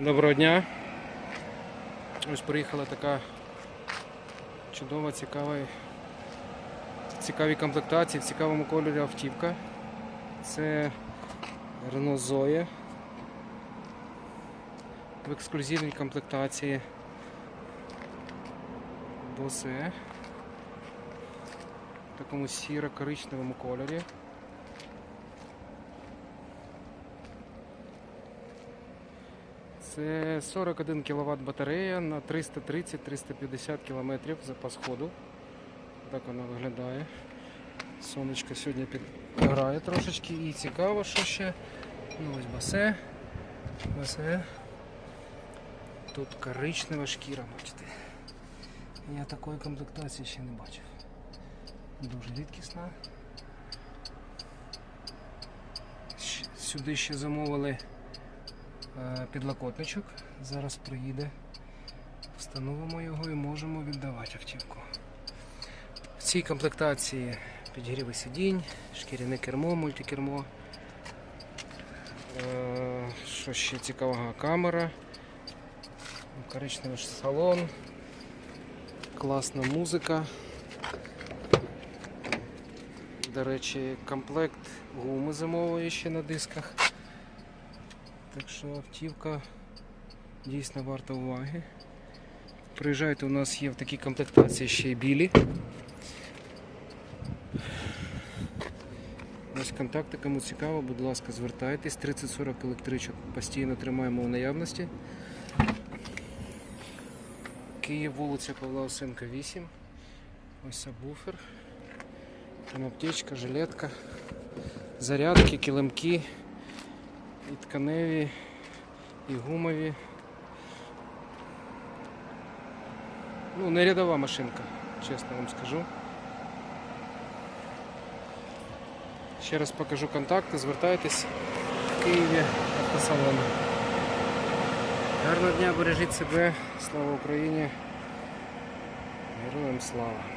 Доброго дня. Ось приїхала така чудова, цікава, цікаві комплектації в цікавому кольорі автівка. Це Renault Zoe в ексклюзивній комплектації Bose в такому сіро-коричневому кольорі. Це 41 кВт батарея на 330-350 км запас ходу. Так вона виглядає. Сонечко сьогодні підграє трошечки і цікаво, що ще. Ну ось басе. Басе. Тут коричнева шкіра, бачите. Я такої комплектації ще не бачив. Дуже рідкісна. Сюди ще замовили підлокотничок. Зараз приїде. Встановимо його і можемо віддавати автівку. В цій комплектації підігріви сидінь, шкіряне кермо, мультикермо. Е, Що ще цікавого? Камера. Коричневий салон. Класна музика. До речі, комплект гуми зимової ще на дисках. Так що автівка дійсно варта уваги. Приїжджайте, у нас є в такій комплектації ще й білі. Ось контакти, кому цікаво, будь ласка, звертайтесь. 30-40 електричок постійно тримаємо у наявності. Київ, вулиця Павла Осенка, 8. Ось сабвуфер. Там аптечка, жилетка, зарядки, килимки, і тканеві, і гумові. Ну, не рядова машинка, чесно вам скажу. Ще раз покажу контакти, звертайтесь в Києві автосалон. Гарного дня, бережіть себе, слава Україні, героям слава!